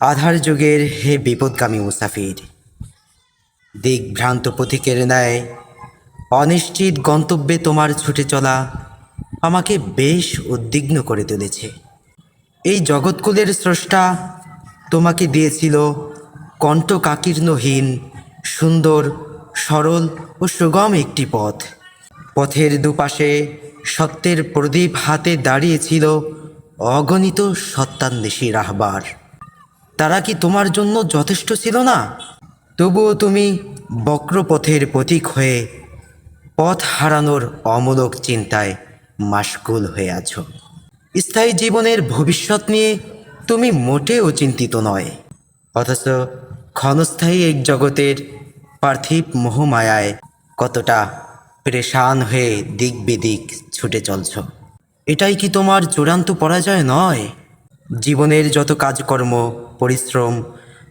আধার যুগের হে বিপদগামী মুসাফির দিকভ্রান্ত পথিকের ন্যায়, অনিশ্চিত গন্তব্যে তোমার ছুটে চলা আমাকে বেশ উদ্বিগ্ন করে তুলেছে। এই জগৎকুলের স্রষ্টা তোমাকে দিয়েছিল কণ্ঠকাকীর্ণহীন সুন্দর, সরল ও সুগম একটি পথ। পথের দুপাশে সত্যের প্রদীপ হাতে দাঁড়িয়েছিল অগণিত সত্যান্বেষী রাহবার। তারা কি তোমার জন্য যথেষ্ট ছিল না? তবুও তুমি বক্রপথের প্রতীক হয়ে পথ হারানোর অমূলক চিন্তায় মাশগুল হয়ে আছো। স্থায়ী জীবনের ভবিষ্যৎ নিয়ে তুমি মোটেও চিন্তিত নয়। অথচ ক্ষণস্থায়ী এক জগতের পার্থিব মোহমায়ায় কতটা প্রেশান হয়ে দিক বেদিক ছুটে চলছ। এটাই কি তোমার চূড়ান্ত পরাজয় নয়? জীবনের যত কাজকর্ম পরিশ্রম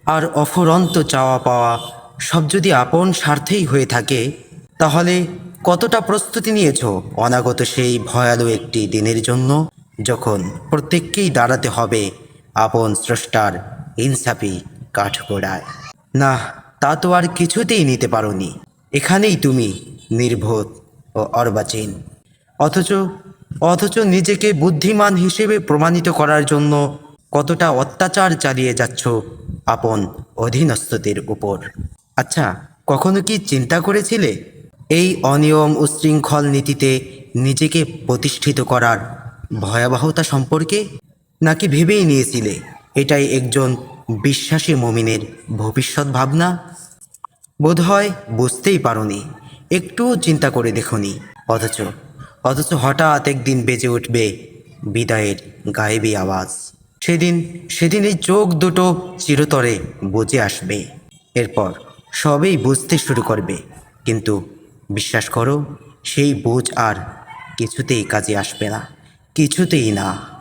আর অফুরন্ত চাওয়া পাওয়া সব যদি আপন স্বার্থেই হয়ে থাকে, তাহলে কতটা প্রস্তুতি নিয়েছ অনাগত সেই ভয়ালো একটি দিনের জন্য? যখন প্রত্যেককেই দাঁড়াতে হবে আপন স্রষ্টার ইনসাফি কাঠগোড়ায়। না, তা তো আর কিছুতেই নিতে পারোনি। এখানেই তুমি নির্বোধ ও অর্বাচীন। অথচ অথচ নিজেকে বুদ্ধিমান হিসেবে প্রমাণিত করার জন্য কতটা অত্যাচার চালিয়ে যাচ্ছ আপন অধীনস্থদের উপর? আচ্ছা কখনো কি চিন্তা করেছিলে? এই অনিয়ম উশৃঙ্খল নীতিতে নিজেকে প্রতিষ্ঠিত করার ভয়াবহতা সম্পর্কে? নাকি ভেবেই নিয়েছিলে এটাই একজন বিশ্বাসী মমিনের ভবিষ্যৎ ভাবনা? বোধহয় বুঝতেই পারোনি, একটুও চিন্তা করে দেখনি। অথচ অথচ হঠাৎ একদিন বেজে উঠবে বিদায়ের গায়েবী আওয়াজ। সেদিন সেদিন এই চোখ দুটো চিরতরে বুঝে আসবে। এরপর সবেই বুঝতে শুরু করবে। কিন্তু বিশ্বাস করো, সেই বোঝ আর কিছুতেই কাজে আসবে না। কিছুতেই না।